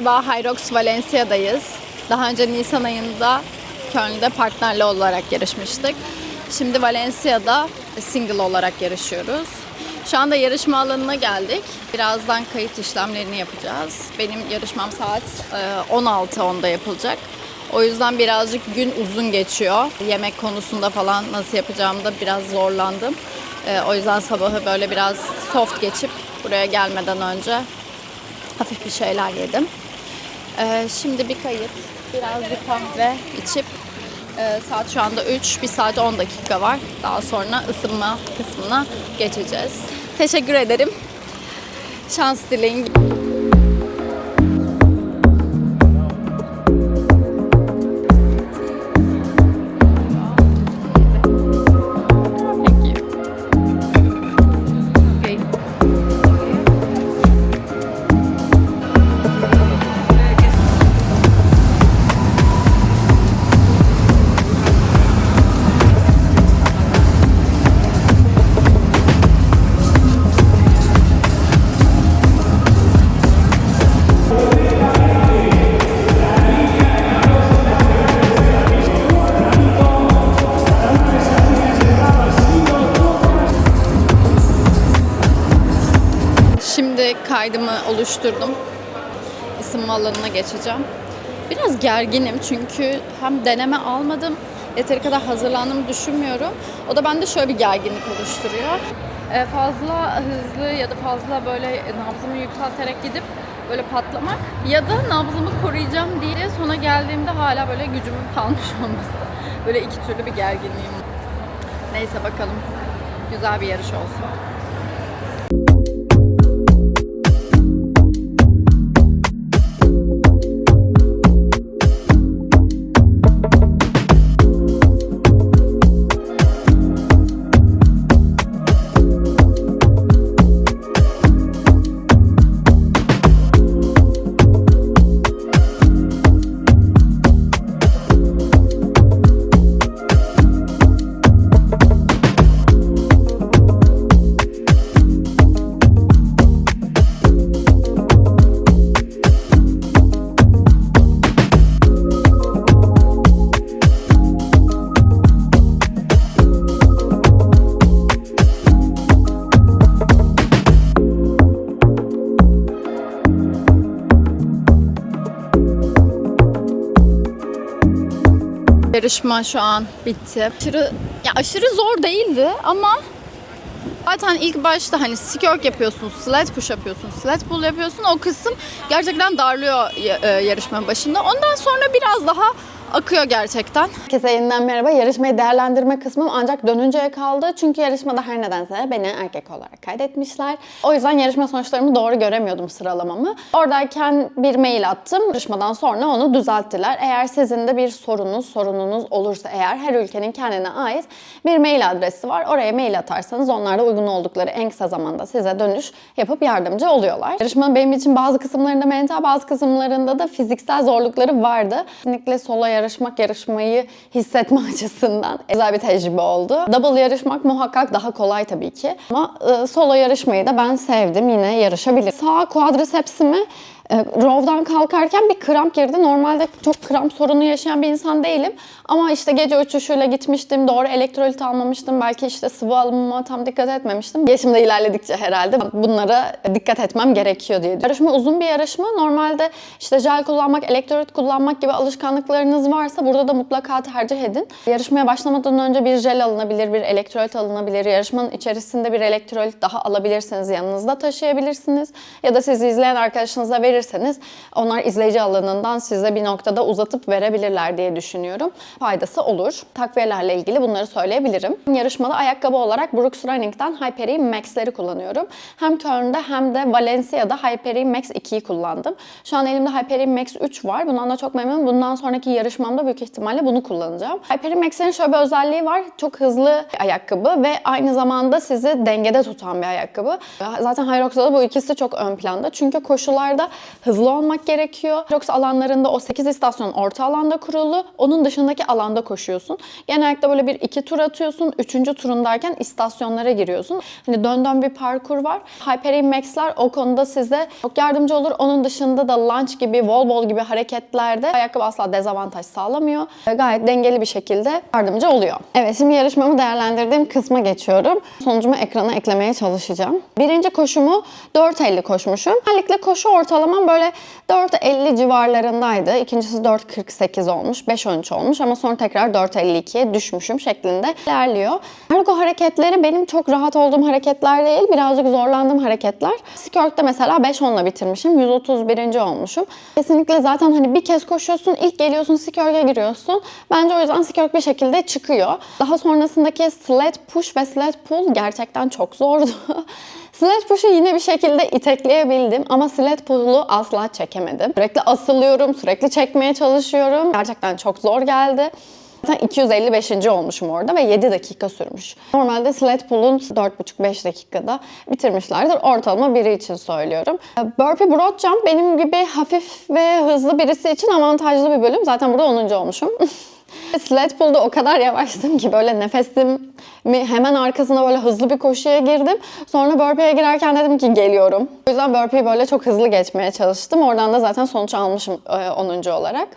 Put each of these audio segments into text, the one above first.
Merhaba, Hyrox Valencia'dayız. Daha önce Nisan ayında Köln'de partnerle olarak yarışmıştık. Şimdi Valencia'da single olarak yarışıyoruz. Şu anda yarışma alanına geldik. Birazdan kayıt işlemlerini yapacağız. Benim yarışmam saat e, 16.10'da yapılacak. O yüzden birazcık gün uzun geçiyor. Yemek konusunda falan nasıl yapacağımda biraz zorlandım. E, O yüzden sabahı böyle biraz soft geçip buraya gelmeden önce hafif bir şeyler yedim. Ee, şimdi bir kayıt, biraz bir kahve içip e, saat şu anda 3, bir saat 10 dakika var. Daha sonra ısınma kısmına geçeceğiz. Teşekkür ederim. Şans dileyin. Kaydımı oluşturdum. Isınma alanına geçeceğim. Biraz gerginim çünkü hem deneme almadım, yeteri kadar hazırlandığımı düşünmüyorum. O da bende şöyle bir gerginlik oluşturuyor. Ee, fazla hızlı ya da fazla böyle nabzımı yükselterek gidip böyle patlamak ya da nabzımı koruyacağım diye sona geldiğimde hala böyle gücümün kalmış olması. Böyle iki türlü bir gerginliğim. Neyse bakalım. Güzel bir yarış olsun. Yarışma şu an bitti. Aşırı, ya aşırı zor değildi ama zaten ilk başta hani skirk yapıyorsun, sled push yapıyorsun, sled pull yapıyorsun. O kısım gerçekten darlıyor e, yarışmanın başında. Ondan sonra biraz daha akıyor gerçekten. Herkese yeniden merhaba. Yarışmayı değerlendirme kısmım ancak dönünceye kaldı. Çünkü yarışmada her nedense beni erkek olarak kaydetmişler. O yüzden yarışma sonuçlarımı doğru göremiyordum sıralamamı. Oradayken bir mail attım. Yarışmadan sonra onu düzelttiler. Eğer sizin de bir sorunuz, sorununuz olursa eğer her ülkenin kendine ait bir mail adresi var. Oraya mail atarsanız onlar da uygun oldukları en kısa zamanda size dönüş yapıp yardımcı oluyorlar. Yarışmanın benim için bazı kısımlarında mental, bazı kısımlarında da fiziksel zorlukları vardı. Kesinlikle solo yarışmak, yarışmayı hissetme açısından güzel bir tecrübe oldu. Double yarışmak muhakkak daha kolay tabii ki. Ama e, solo yarışmayı da ben sevdim. Yine yarışabilirim. Sağ quadricepsimi e, row'dan kalkarken bir kramp girdi. Normalde çok kramp sorunu yaşayan bir insan değilim. Ama işte gece uçuşuyla gitmiştim. Doğru elektrolit almamıştım. Belki işte sıvı alımıma tam dikkat etmemiştim. Yaşımda ilerledikçe herhalde bunlara dikkat etmem gerekiyor diye. Yarışma uzun bir yarışma. Normalde işte jel kullanmak, elektrolit kullanmak gibi alışkanlıklarınız varsa burada da mutlaka tercih edin. Yarışmaya başlamadan önce bir jel alınabilir, bir elektrolit alınabilir. Yarışmanın içerisinde bir elektrolit daha alabilirsiniz. Yanınızda taşıyabilirsiniz. Ya da sizi izleyen arkadaşınıza verirseniz onlar izleyici alanından size bir noktada uzatıp verebilirler diye düşünüyorum. Faydası olur. Takviyelerle ilgili bunları söyleyebilirim. Yarışmada ayakkabı olarak Brooks Running'den Hyperion Max'leri kullanıyorum. Hem Köln'de hem de Valencia'da Hyperion Max 2'yi kullandım. Şu an elimde Hyperion Max 3 var. Bundan da çok memnunum. Bundan sonraki yarışmamda büyük ihtimalle bunu kullanacağım. Hyperion Max'lerin şöyle bir özelliği var. Çok hızlı ayakkabı ve aynı zamanda sizi dengede tutan bir ayakkabı. Zaten Hyrox'da da bu ikisi çok ön planda. Çünkü koşularda hızlı olmak gerekiyor. Yoksa alanlarında o 8 istasyon orta alanda kurulu. Onun dışındaki alanda koşuyorsun. Genellikle böyle bir iki tur atıyorsun. Üçüncü turundayken istasyonlara giriyorsun. Hani dön dön bir parkur var. Hyper Max'ler o konuda size çok yardımcı olur. Onun dışında da lunge gibi, wall gibi hareketlerde ayakkabı asla dezavantaj sağlamıyor. Gayet dengeli bir şekilde yardımcı oluyor. Evet şimdi yarışmamı değerlendirdiğim kısma geçiyorum. Sonucumu ekrana eklemeye çalışacağım. Birinci koşumu 4.50 koşmuşum. Genellikle koşu ortalamam böyle 4.50 civarlarındaydı. İkincisi 4.48 olmuş, 5.13 olmuş ama sonra tekrar 4.52'ye düşmüşüm şeklinde ilerliyor. Ergo hareketleri benim çok rahat olduğum hareketler değil, birazcık zorlandığım hareketler. Skirt'te mesela 5.10'la bitirmişim, 131. olmuşum. Kesinlikle zaten hani bir kez koşuyorsun, ilk geliyorsun skirt'e giriyorsun. Bence o yüzden skirt bir şekilde çıkıyor. Daha sonrasındaki sled push ve sled pull gerçekten çok zordu. Sled push'u yine bir şekilde itekleyebildim ama sled pull'u asla çekemedim. Sürekli asılıyorum, sürekli çekmeye çalışıyorum. Gerçekten çok zor geldi. Zaten 255. olmuşum orada ve 7 dakika sürmüş. Normalde sled pull'un 4,5-5 dakikada bitirmişlerdir. Ortalama biri için söylüyorum. Burpee broad jump benim gibi hafif ve hızlı birisi için avantajlı bir bölüm. Zaten burada 10. olmuşum. Sled pull'da o kadar yavaştım ki böyle nefesim hemen arkasına böyle hızlı bir koşuya girdim. Sonra burpee'ye girerken dedim ki geliyorum. O yüzden burpee'yi böyle çok hızlı geçmeye çalıştım. Oradan da zaten sonuç almışım e, 10. olarak.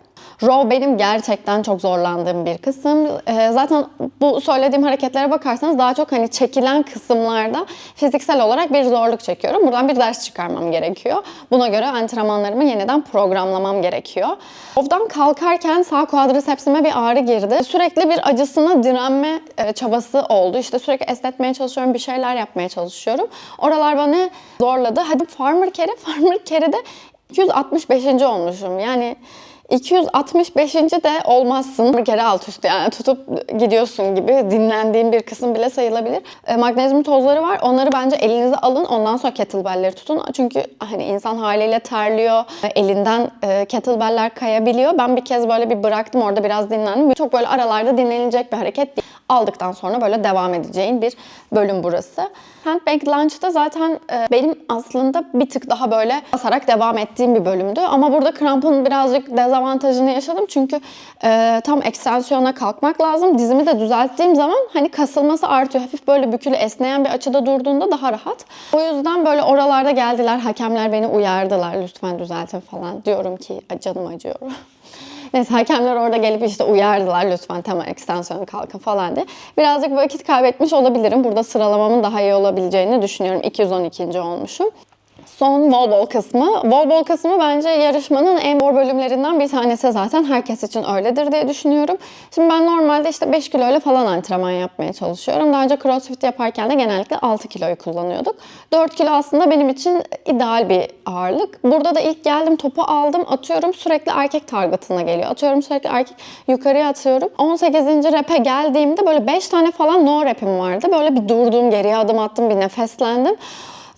Row benim gerçekten çok zorlandığım bir kısım. E, zaten bu söylediğim hareketlere bakarsanız daha çok hani çekilen kısımlarda fiziksel olarak bir zorluk çekiyorum. Buradan bir ders çıkarmam gerekiyor. Buna göre antrenmanlarımı yeniden programlamam gerekiyor. Row'dan kalkarken sağ quadricepsime bir ağrı girdi. Sürekli bir acısına direnme e, çabası oldu. İşte sürekli esnetmeye çalışıyorum, bir şeyler yapmaya çalışıyorum. Oralar bana zorladı. Hadi farmer carry, farmer carry'de 265. olmuşum. Yani 265. de olmazsın. Bir kere alt üstü yani tutup gidiyorsun gibi dinlendiğin bir kısım bile sayılabilir. E, magnezyum tozları var. Onları bence elinize alın. Ondan sonra kettlebell'leri tutun. Çünkü hani insan haliyle terliyor. E, Elinden e, kettlebell'ler kayabiliyor. Ben bir kez böyle bir bıraktım. Orada biraz dinlendim. Çok böyle aralarda dinlenilecek bir hareket değil. Aldıktan sonra böyle devam edeceğin bir bölüm burası. Handbag Lunge'da zaten e, benim aslında bir tık daha böyle basarak devam ettiğim bir bölümdü. Ama burada krampın birazcık dezavantajını yaşadım. Çünkü e, tam ekstansiyona kalkmak lazım. Dizimi de düzelttiğim zaman hani kasılması artıyor. Hafif böyle bükülü esneyen bir açıda durduğunda daha rahat. O yüzden böyle oralarda geldiler. Hakemler beni uyardılar. Lütfen düzeltin falan. Diyorum ki "Ay, canım acıyor. Neyse hakemler orada gelip işte uyardılar lütfen temel ekstansiyon kalkın falan diye. Birazcık vakit kaybetmiş olabilirim. Burada sıralamamın daha iyi olabileceğini düşünüyorum. 212. olmuşum. Son wall ball kısmı. Wall ball kısmı bence yarışmanın en zor bölümlerinden bir tanesi zaten. Herkes için öyledir diye düşünüyorum. Şimdi ben normalde işte 5 kiloyla falan antrenman yapmaya çalışıyorum. Daha önce crossfit yaparken de genellikle 6 kiloyu kullanıyorduk. 4 kilo aslında benim için ideal bir ağırlık. Burada da ilk geldim topu aldım atıyorum sürekli erkek targetına geliyor. Atıyorum sürekli erkek yukarıya atıyorum. 18. rap'e geldiğimde böyle 5 tane falan no rap'im vardı. Böyle bir durdum geriye adım attım bir nefeslendim.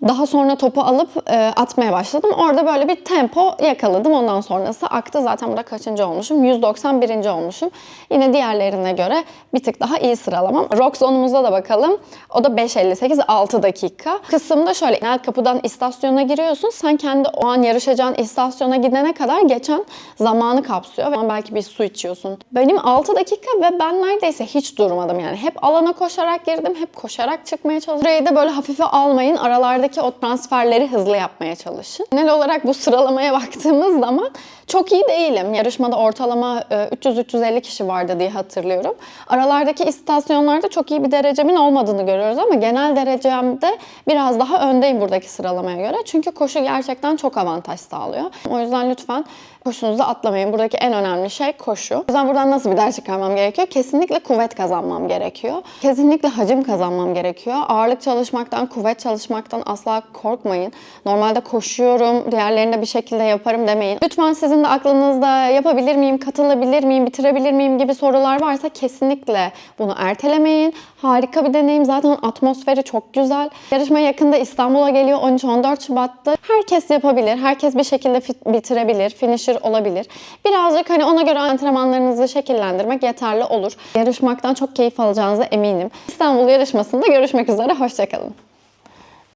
Daha sonra topu alıp e, atmaya başladım. Orada böyle bir tempo yakaladım. Ondan sonrası aktı. Zaten burada kaçıncı olmuşum? 191. olmuşum. Yine diğerlerine göre bir tık daha iyi sıralamam. Rock zonumuzda da bakalım. O da 5.58, 6 dakika. Kısımda şöyle genel kapıdan istasyona giriyorsun. Sen kendi o an yarışacağın istasyona gidene kadar geçen zamanı kapsıyor. Ve belki bir su içiyorsun. Benim 6 dakika ve ben neredeyse hiç durmadım yani. Hep alana koşarak girdim. Hep koşarak çıkmaya çalıştım. Burayı da böyle hafife almayın. Aralardaki o transferleri hızlı yapmaya çalışın. Genel olarak bu sıralamaya baktığımız zaman çok iyi değilim. Yarışmada ortalama e, 300-350 kişi vardı diye hatırlıyorum. Aralardaki istasyonlarda çok iyi bir derecemin olmadığını görüyoruz ama genel derecemde biraz daha öndeyim buradaki sıralamaya göre. Çünkü koşu gerçekten çok avantaj sağlıyor. O yüzden lütfen koşunuzu atlamayın. Buradaki en önemli şey koşu. O yüzden buradan nasıl bir ders çıkarmam gerekiyor? Kesinlikle kuvvet kazanmam gerekiyor. Kesinlikle hacim kazanmam gerekiyor. Ağırlık çalışmaktan, kuvvet çalışmaktan asla korkmayın. Normalde koşuyorum, diğerlerini de bir şekilde yaparım demeyin. Lütfen sizin de aklınızda yapabilir miyim, katılabilir miyim, bitirebilir miyim gibi sorular varsa kesinlikle bunu ertelemeyin. Harika bir deneyim. Zaten atmosferi çok güzel. Yarışma yakında İstanbul'a geliyor 13-14 Şubat'ta. Herkes yapabilir. Herkes bir şekilde bitirebilir. Finisher olabilir. Birazcık hani ona göre antrenmanlarınızı şekillendirmek yeterli olur. Yarışmaktan çok keyif alacağınıza eminim. İstanbul yarışmasında görüşmek üzere. Hoşçakalın.